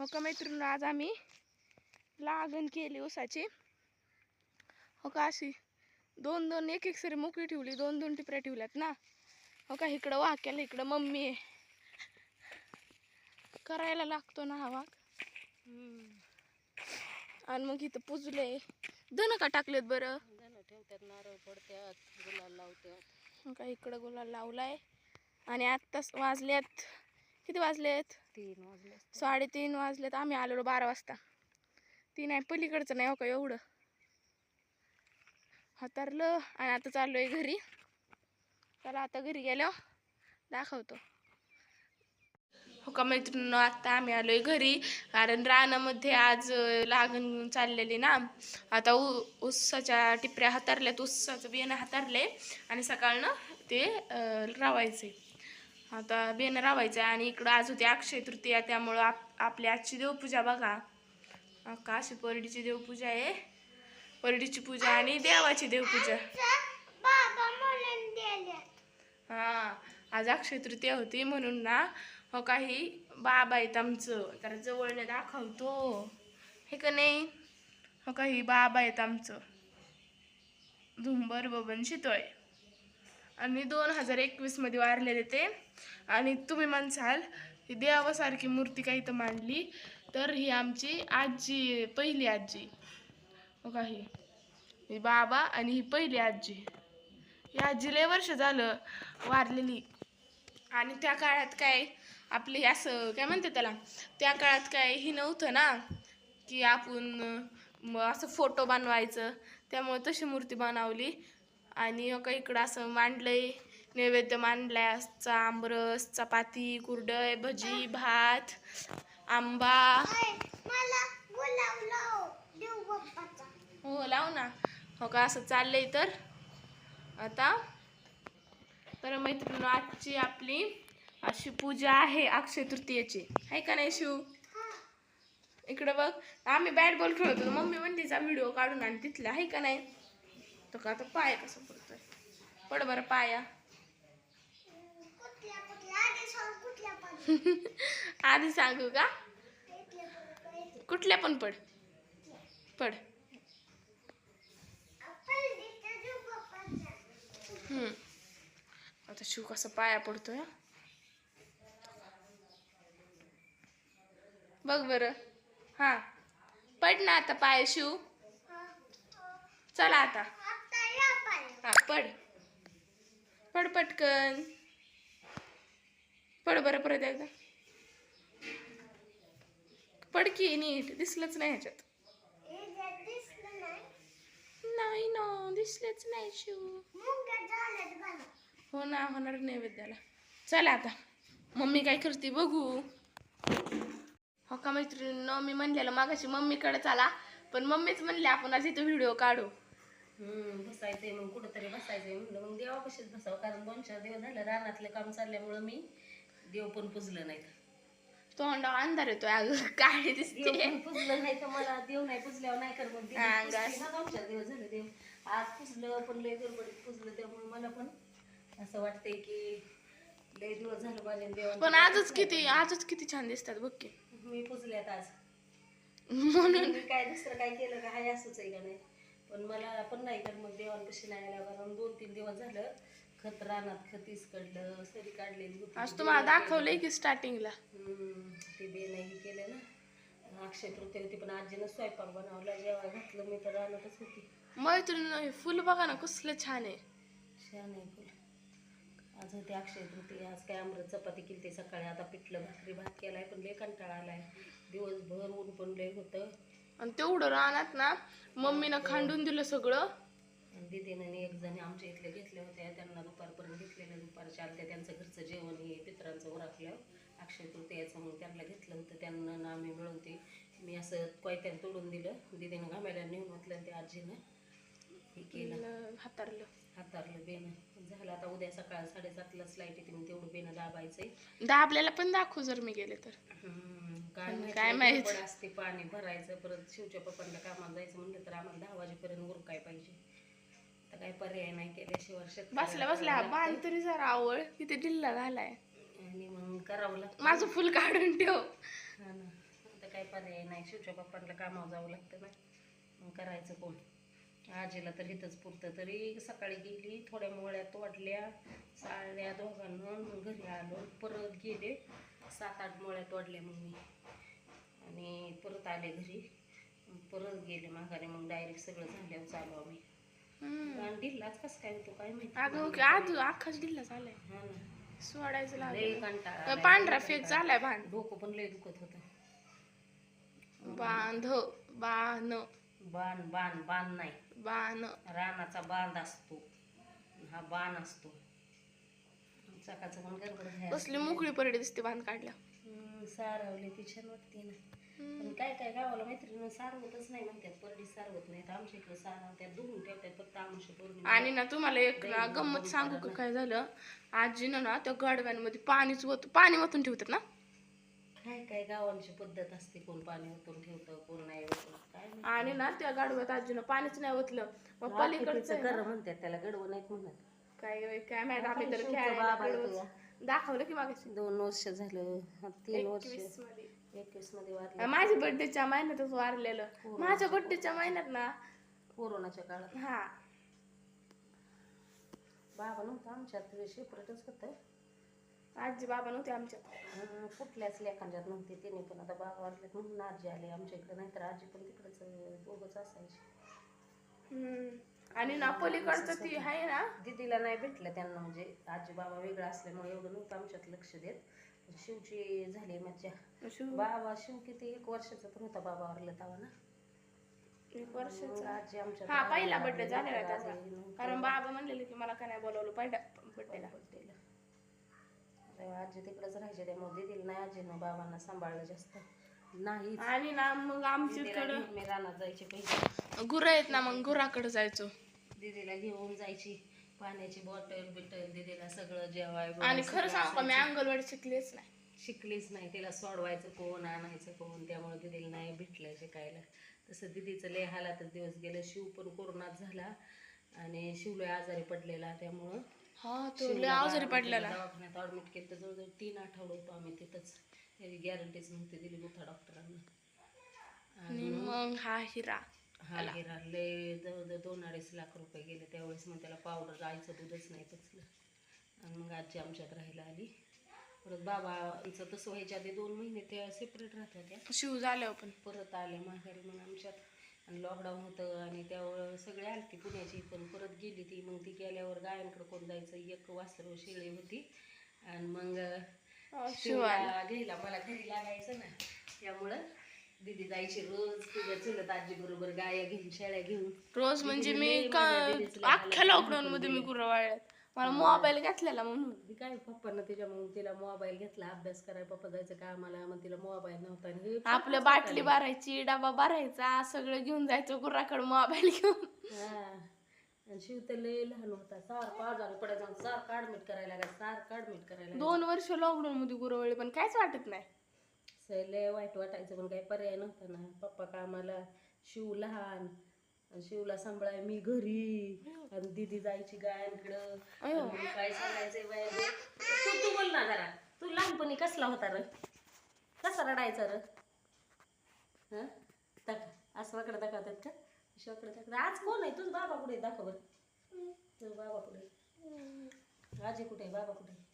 हो का मैत्रिणी आज आम्ही लागण केली ऊसाची. हो का अशी दोन दोन एक एक सरी मोकळी ठेवली दोन दोन टिपऱ्या ठेवल्यात ना. हो का इकडं वाक्याला इकडं मम्मी आहे. करायला लागतो ना हवा आणि मग इथं पुजले. धन का टाकलेत बरं? ठेवतात नारळ पडतात गुलाल लावतात. हो का इकडं गुलाल लावलाय. आणि आत्ताच वाजलेत किती वाजलेत? तीन वाजले. साडेतीन वाजलेत. आम्ही आलेलो बारा वाजता. तीन आहे पलीकडचं नाही हो का एवढं? हातारलं आणि आता चाललोय घरी. चला आता घरी गेलो दाखवतो. हो का मैत्रिणी आता आम्ही आलोय घरी. कारण रानामध्ये आज लागण चाललेली ना. आता उ उसाच्या टिपऱ्या हातारल्यात. उसाचं बियाणं हातारले आणि सकाळनं ते रावायचे आता बियाणं रावायचं आणि इकडं आज होती अक्षय तृतीया त्यामुळं आप आपली आजची देवपूजा बघा. का अशी परडीची देवपूजा आहे. परडीची पूजा आणि देवाची देवपूजा. हा आज अक्षय तृतीया होती म्हणून ना हो काही बाबा आहेत आमचं. तर जवळने दाखवतो. हे का नाही? हो काही बाबा आहेत आमचं. झुंबर बबन शितोळे आणि दोन हजार एकवीसमध्ये वारलेले ते. आणि तुम्ही म्हणसाल ही देवासारखी मूर्ती काही तर मांडली? तर ही आमची आजी पहिली आजी. हो ही. ही बाबा आणि ही पहिली आजी. ही आजी लय वर्ष झालं वारलेली. आणि त्या काळात काय आपले हे असं काय म्हणते त्याला? त्या काळात काय ही नव्हतं ना की आपण असं फोटो बनवायचं. त्यामुळे तशी मूर्ती बनवली. आणि का इकडं असं मांडलंय नैवेद्य मांडलाय आजचा आंबरस चपाती कुरडय भजी भात आंबा. हो लाव ना. हो का असं चाललंय तर. आता तर मैत्रिणी आजची आपली अशी पूजा आहे अक्षय तृतीयेची. आहे का नाही शिव? इकडं बघ. आम्ही बॅट बॉल खेळत मम्मी म्हणलीचा व्हिडिओ काढून आणि तिथला. आहे का नाही? तो का आता पाय कसं पडतोय? पड बरं पाया. आधी सांगू का? कुठल्या पण पड. पड. हम्म. आता शिव कसा पाया पडतोय. बघ बरं. हा. पड ना आता पाय शिव. चला आता. हा पड. पड पटकन. पड बरं परत एकदा. पड की नीट. दिसलंच नाही ह्याच्यात. नाही ना दिसलेच नाही शिव. हो ना होणार नैवेद्याला. चला आता. मम्मी काय करते बघू. हो का मैत्रिणीनं मी म्हणलेलं मागाशी मम्मीकडे चला पण मम्मीच म्हणले आपण आज इथं व्हिडिओ काढू. हम्म बसायचंय मग कुठंतरी बसायचंय म्हणलं. मग देवा कशीच बसावं? कारण दोन चार दिवस झालं रानातलं काम चालल्यामुळं मी देव पण पुजलं नाही तोंडा अंधार येतोय अगं काय देव दिसते पण पुजलं नाही तर मला देव नाही पुजल्यावर नाही कर मग देव हा, पुजते. गास. ना दोन चार दिवस झाले देव. आज पुजलं पण लय गडबडीत पुजलं त्यामुळे मला पण असं वाटतंय की लय दिवस झालं माझ्या देवांचं पण आजच किती आजच किती छान दिसतात बघ की. मी पुजल्यात आज. म्हणून. मी काय दुसरं काय केलं का हाय असंच आहे का नाही? पण मला पण नाही तर मग देवांपाशी नाही आल्या कारण दोन तीन दिवस झालं खत रानात खतीस काढलं सरी काढलेली होती आज तुम्हाला दाखवलंय की स्टार्टिंगला हम्म, ते बेन हे केलं ना. अक्षय तृतीय होती पण आजीनं स्वयंपाक बनवला जेव्हा घातलं मी तर रानातच होती. मैत्रीण हे फुल बघा ना कसलं छान आहे. छान आहे फुल. आज होते अक्षय तृतीय आज काय अमृत चपाती केली ते सकाळी. आता पिठलं भाकरी भात केलाय पण लय कंटाळा आलाय. दिवसभर ऊन पण लय होतं. आणि तेवढं रानात ना मम्मीनं खांडून दिलं सगळं. आणि दीदीनं एक जणी आमच्या इथल्या घेतल्या होत्या त्यांना दुपारपर्यंत घेतलेल्या दुपारच्या आलत्या त्यांचं घरचं जेवण हे पित्रांचं उरकलं अक्षय तृतीयाचं मग त्यांना घेतलं होतं. त्यांना ना आम्ही मिळून ते मी असं कोयत्यानं तोडून दिलं. दीदीनं घामायला नेऊन आणि त्या आजीनं हे केलं. हातारलं. बेनं झालं आता उद्या सकाळ साडेसातलाच लाइट येते मग तेवढं बेनं दाबायचंय. दाबल्याला पण दाखवू जर मी गेले तर. काय माहिती काय असते पाणी भरायचं परत शिवच्या पप्पांना कामाला जायचं म्हणलं तर आम्हाला दहा वाजेपर्यंत उरकाय पाहिजे. काही पर्याय नाही केल्याशिवाय शेतकऱ्याला बसल्या बसल्या बांध लागतं. तरी जरा आवळ तिथे दिल्ला झालाय. आणि मग करावं लागतं माझं फुल काढून ठेव. आता काय पर्याय नाही शिवच्या पप्पांना कामावर जावं लागतं ना. मग करायचं कोण? आजीला तर इथंच पुरतं. तरी सकाळी गेली थोड्या मोळ्या तोडल्या साड्या दोघांना मग घरी आलो. परत गेले सात आठ मोळ्या तोडल्या मग मी. आणि परत आले घरी. परत गेले माघारी मग डायरेक्ट सगळं झाल्यावर चालू आम्ही. आणि ढिल्लाच कसं काय होतो काय माहिती. की आज अख्खाच ढिल्ला झालाय. हा ना. सोडायचं लागलं. पांढरा फेक. झालाय भांड डोकं पण लय दुखत होतं. बांध बाण बाण बाण बाण नाही. बाण. रानाचा बांध असतो. हा बाण असतो. सकाळचं पण गडबड झाली. कसली मोकळी परडी दिसते बांध काढल्या. हम्म, सारवली ती छान वाटते ना. पण काय काय गावाला मैत्रिणी सारवतच नाही म्हणतात परडी सारवत नाहीत. आमच्या इकडे सारवत्यात धुवून ठेवतात फक्त आमच्या पौर्णिमा आणि ना तुम्हाला एक ना गंमत सांगू का काय झालं? आजीनं ना त्या गाडव्यांमध्ये पाणीच वत पाणी वतून ठेवतात ना? काय काय गावांची पद्धत असते? कोण पाणी ओतून ठेवतं कोण नाही ओतून काय माहिती. आणि ना त्या गाडव्यात आजीनं पाणीच नाही ओतलं. मग पलीकडचं कर म्हणतात त्याला गडवं नाहीत म्हणत. काय काय माहीत आम्ही तर खेळायला बाबा आहे. दाखवलं की मागाशी? दोन वर्ष झालं हा तीन वर्ष. एकवीसमध्ये एकवीसमध्ये वारले माझ्या बर्थडेच्या महिन्यातच वारलेलं. माझ्या बर्थडेच्या महिन्यात ना? कोरोनाच्या काळात. हा. बाबा नव्हतं आमच्यात शेपरेटच होतं. आजी बाबा नव्हते आमच्यात. अं, कुठल्याच लेखांच्यात नव्हते तिने पण. आता बाबा म्हणून आजी आले आमच्या इकडे नाहीतर आजी पण तिकडेच अं, दोघंच असायचे. हम्म. आणि ना पलीकडचं ती आहे ना? दिदीला नाही भेटलं त्यांना. म्हणजे आजी बाबा वेगळं असल्यामुळे एवढं नव्हतं आमच्यात लक्ष देत. पण शिवची झाली मज्जा. शिव? बाबा शिव किती? एक वर्षाचा पण होता बाबा वारला तेव्हा ना. एक मग वर्षाचा आजी हा राहिली, पहिला बर्थडे झालेला त्याचा कारण बाबा म्हणलेले की मला का नाही बोलवलं. पहिल्या बर्थडेला birthday ला. तेव्हा आजी तिकडेच राहायचे त्यामुळे दिदीला नाही आजीनं बाबांना सांभाळलं जास्त. नाही. आणि ना मग आमच्याकडं मी रानात जायचे पहिले. गुरं आहेत ना मग गुराकडे जायचो. दीदीला घेऊन जायची पाण्याची बॉटल बिटल दीदीला सगळं जेवाय आणि खरं सांगू का मी अंगणवाडी शिकलेच नाही. शिकलीच नाही तिला सोडवायचं कोण आणायचं कोण त्यामुळे दीदीला नाही भेटलं शिकायला. तसं दीदीचं लय हालातच दिवस गेलं शिव पण कोरोनात झाला आणि शिवला आजारी पडलेला त्यामुळं हा तो लय पडलेला. दवाखान्यात ॲडमिट केलं तर जवळजवळ तीन आठवडे होतो आम्ही तिथंच. त्याची गॅरंटीच नव्हती दिली मोठ्या डॉक्टरांना आणि मग हा हिरा. हा हिरा लय जवळजवळ दोन अडीच लाख रुपये गेले. त्यावेळेस मग त्याला पावडर आईचं दूधच नाही पचलं आणि मग आजी आमच्यात राहायला आली. परत बाबांचं तसं व्हायच्या आधी दोन महिने त्या सेपरेट राहत होत्या. शिव झाल्यावर पण. परत आल्या माघारी मग आमच्यात. आणि लॉकडाऊन होतं आणि त्यावर सगळे आलती पुण्याची पण परत गेली ती. मग ती गेल्यावर गायांकडे कोण जायचं? एक वासर शेळी होती. आणि मग शिव शिवला घ्यायला मला घरी लागायचं ना. त्यामुळं दीदी जायची रोज तुझ्या चुलत आजी बरोबर गाया घेऊन शेळ्या घेऊन. रोज म्हणजे मी अख्ख्या लॉकडाऊन मध्ये मी गुरं वाळल्यात मला मोबाईल घेतलेला म्हणून. ती काय पप्पानं तिच्या मग तिला मोबाईल घेतला अभ्यास करायला पप्पा जायचं कामाला मग तिला मोबाईल नव्हता आणि हे आपलं बाटली भरायची डबा भरायचा सगळं घेऊन जायचं गुराकडे मोबाईल घेऊन. हा. आणि शिव तर लय लहान होता. सारखं आजारी पडायचा सारखं ऍडमिट करायला लागायचं सारखं ऍडमिट करायला लागायचं. दोन वर्ष लॉकडाऊन मध्ये गुरं वळले पण काहीच वाटत नाही. असं लय वाईट वाटायचं पण काही पर्याय नव्हता ना. पप्पा कामाला शिव लहान. शिवला सांभाळाय मी घरी. आणि दिदी जायची गायांकडं. आणि काय सांगायचंय बाया तू तू बोल ना जरा. तू लहानपणी कसला होता र? कसा रडायचा र? हं? दाखव. असं वाकडं दाखवतात का? अशा वाकडं दाखवतात. आज कोण आहे? तुझं बाबा कुठे आहे? दाखव बरं. तुझं बाबा कुठे आहे? आजी कुठे आहे? बाबा कुठे आहे?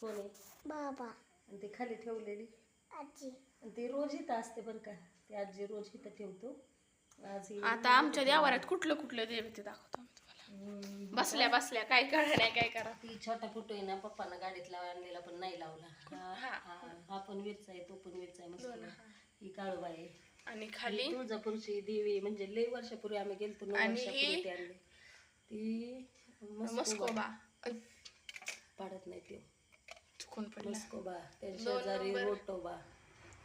कोण आहे? बाबा. आणि ती खाली ठेवलेली? आजी. आणि ती रोज इथं असते बरं का? ती आजी रोज इथं ठेवतो. आता आमच्या देवाऱ्यात कुठलं कुठलं देव ते दाखवतो आम्ही तुम्हाला. हम्म, बसल्या बसल्या काय करा नाही काय करा ती छोटा फोटो आहे ना पप्पानं गाडीत लावा आणलेला पण नाही लावला. हा हा. हा, हा पण वीरचा आहे तो पण वीरचा आहे मस्त ही. काळूबाई आहे. आणि खाली? तुळजापूरची देवी म्हणजे लय वर्षापूर्वी आम्ही गेलतो नऊ आणि वर्षापूर्वी ही- ती आणली. ती मस्कोबा. पाडत नाही ती चुकून पडला. मस्कोबा त्याच्या शेजारी रोटोबा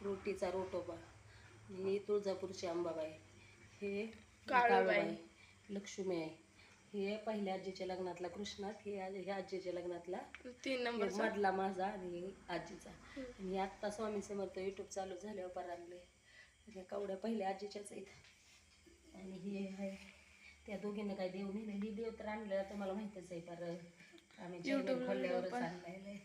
रोटीचा रोटोबा. ही तुळजापूरची अंबाबाई हे काळूबाई. लक्ष्मी आहे हे पहिल्या आजीच्या लग्नातला कृष्णात हे ह्या आजीच्या लग्नातला तीन हे नंबर मधला माझा आणि हे आजीचा आणि आत्ता स्वामी समर्थ युट्यूब चालू झाल्यावर पर आणले त्या कवड्या पहिल्या आजीच्याच आहेत. आणि हे आहे. त्या दोघींना काय देव नेलेली देव तर आणलेला तुम्हाला माहितच आहे पर आम्ही खोलल्यावरच आणलेलं आहे आणि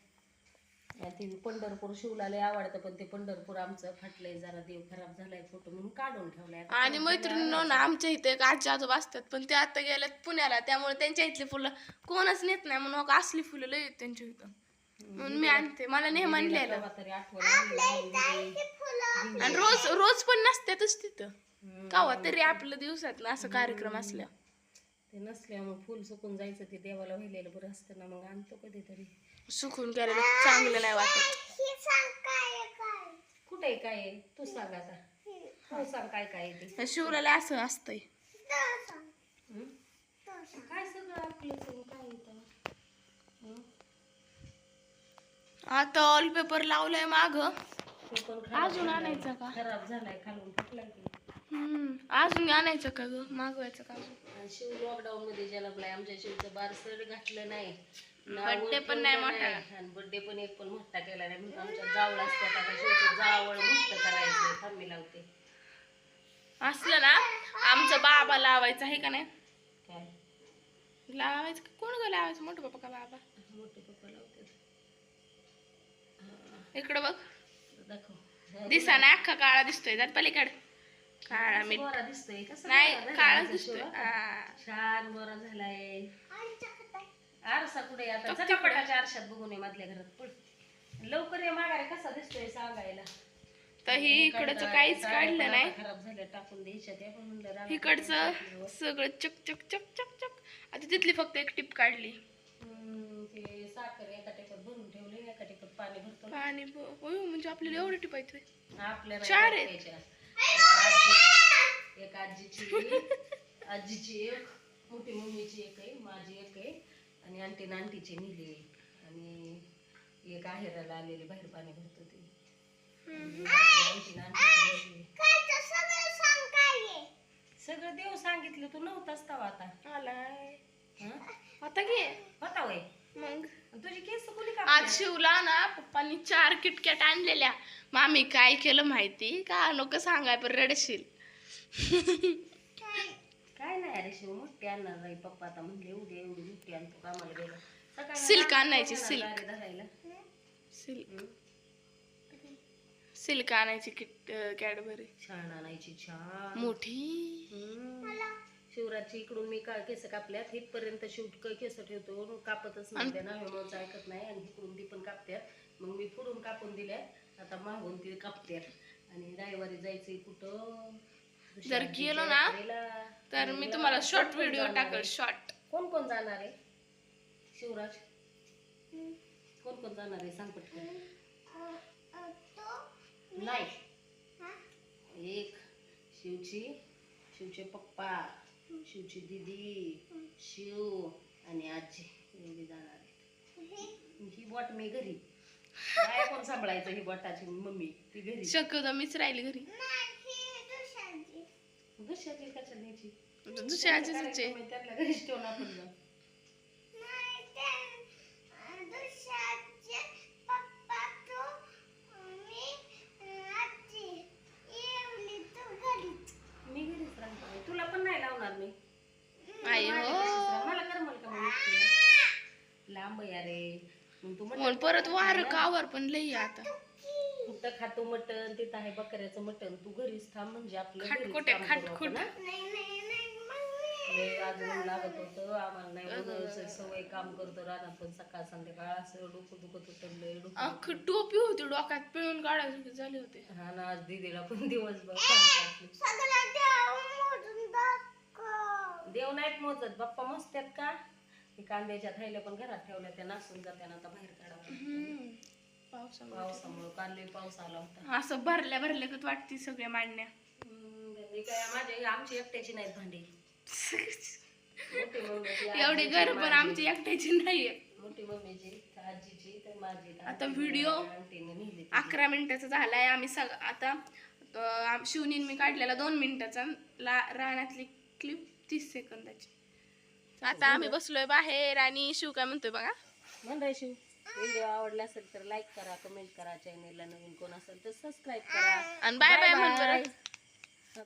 ते पंढरपूर शिवला लय आवडतं पण ते पंढरपूर आमचं फाटलंय जरा देव खराब झालाय फोटो म्हणून काढून ठेवलाय. आता आणि मैत्रिणींनो ना आमच्या इथे एक आजी आजोबा असतात पण ते आता गेल्यात पुण्याला त्यामुळे त्यांच्या इथली फुलं कोणच नेत नाही. म्हणून मग असली फुलं लय आहेत त्यांच्या इथं. म्हणून मी आणते. मला नेहमी आणलेलं तरी आठवण आली आणि रोज रोज पण नसतातच तिथं. कावा तरी आपलं दिवसात ना असं कार्यक्रम असल्या. ते नसल्यामुळे फुल सुकून जायचं ते देवाला वाहिलेलं बरं असतं ना मग आणतो कधीतरी. सुकून गेलेलं चांगलं नाही वाटत. कुठे काय आहे? तू सांग आता. तू सांग काय काय आहे ते. शिवराला असं असतंय. हं? काय सगळं आपलं सगळं काय येतं हं? आता ऑल पेपर लावलाय माग. ते पण खराब अजून. आणायचं का? खराब झालाय खालून फुटलाय की हम्म अजून आणायचं का ग? मागवायचं का अजून? आणि शिव लॉकडाऊन मध्ये जन्मलाय आमच्या शिवचं बारसड घातलं नाही Birthday पण नाही मोठा. बर्थडे पण एक पण मोठा केला नाही. म्हणून आमच्या जावळ असतात आता शिवचं जावळ मोठं करायचं थांबी लावते. असलं ना आमचं बाबा लावायचं आहे का नाही? काय? लावायचं का? कोण ग लावायचं? मोठं बाबा का बाबा? मोठे पप्पा लावते इकडं बघ. दाखव. दिसा ना अख्खा काळा दिसतोय. जात पलीकडे. काळा मीठ. गोरा दिसतोय? कसं नाही काळाच आमचा दिसतोय? हा. छान गोरा झालाय. आरसा कुठे आहे आता? चटापटाच्या आरशात बघून ये मधल्या घरात. पळ. लवकर ये माघारी कसा दिसतोय सांगायला? तर ही इकडचं काहीच काढलं नाही. खराब झालं टाकून द्यायच्या त्या पण म्हणलं रानात इकडचं. सगळं चक चक चक चक चक. आता तिथली फक्त एक टिप काढली. हम्म, ते साखर एका भरून ठेवले एका पाणी भरतो. पाणी ब- होय, म्हणजे आपल्याला एवढं टिप आहेत होय. आपल्याला चार आहेत. द्यायच्या. एक आजी- एक आजीची आजीची एक मोठी मम्मीची एक आहे माझी एक आहे. आणि आंटी नांटीची नेली आणि एक आहेराला आलेली बाहेर पाणी भरतो ती आणि आंटी नांटीची नेली. सगळं देव सांगितलं. तू नव्हताच तवा आता. आलाय. हं? आता घे. होता वय मग? तुझी केस कोणी आज शिवला ना पप्पांनी चार किटकॅट आणलेल्या. मग आम्ही काय केलं माहिती? का नको सांगाय पण रडशील? काय नाही अरे शिव मोठी आणणार नाही पप्पा आता म्हणले उद्या एवढी मोठी आणतो कामाला गेला. सकाळी सिल्क आणायची, सिल्क. धरायला. सिल्क? सिल्क आणायची किट कॅडबरी. छान आणायची छान. मोठी. शिवराची इकडून मी का केस कापल्यात. इथपर्यंत शिव क- केस ठेवतो. कापतच नाही नाव्यामुळेच ऐकत नाही. आणि इकडून ती पण कापत्यात. मग मी पुढून कापून दिल्या. आता मागून ती कापत्यात. आणि रविवारी जायचंय कुठं? जर गेलो ना. तर मी तुम्हाला शॉर्ट व्हिडिओ टाकल? शॉर्ट कोण कोण जाणार आहे? शिवराज. कोण कोण जाणार आहे? सांग पटकन. नाही. एक शिवची शिवचे पप्पा शिवची दिदी शिव आणि आजी एवढी जाणार आहे ही बॉट मी घरी. काय कोण सांभाळायचं ही बॉटाची मम्मी? ती घरी. शक्यतो मीच राहिली घरी. दुसऱ्याची कशा न्यायची? त्यांना घरीच ठेवून आपण जाऊ मी घरीच राहणार तुला पण नाही लावणार मी आई माझ्या हो कशीच राह. मला करमल का मग एकटीला? लांब आहे अरे मग तू म्हणून परत वार कावर पण लई आहे आता. कुठं खातो मटण तिथं आहे बकऱ्याचं मटण. तू घरीच थांब म्हणजे आपलं घरीच खाटखुटे काम करू खाटखुट आपण, हा? लय अजून लागत होतं आम्हाला नाही उन्हाळ्याचं सवय काम करतो रानात पण सकाळ संध्याकाळ असं डोकं दुखत होतं लय डोकं अख्खी टोपी होती डोक्यात पिळून काढायची झाले होते. हा ना आज दीदीला पण दिवसभर काम टाकलं. देव नाहीत मोजत बाप्पा मस्त्यात का? हे कांद्याच्या थैल्या पण घरात ठेवल्या त्या नासून जात्यानं आता बाहेर काढावं. पावसामुळे. पावसामुळे लय पाऊस आला होता. असं भरल्या भरल्या वाटते सगळ्या मांडण्या. हम्म, मी काय माझ्या आमची एकट्याची नाहीत भांडी. मोठी मम्मीची एवढी आजीची, घर पण माझी. आमची एकट्याची नाहीये. मोठी मम्मीची आजीची तर माझी आता व्हिडिओ आंटीने नेली तिची. अकरा मिनिटाचा झालाय. आम्ही सग आता अं, आम- शिवनीन मी काढलेला दोन मिनिटाचा. ला रानातली क्लिप तीस सेकंदाची आता आम्ही बसलोय बाहेर आणि शिव काय म्हणतोय बघा. म्हण रे शिव व्हिडिओ आवडला असेल तर लाईक करा कमेंट करा चॅनेलला नवीन कोण असेल तर सबस्क्राईब करा. आणि बाय बाय म्हण Bye बरं bye.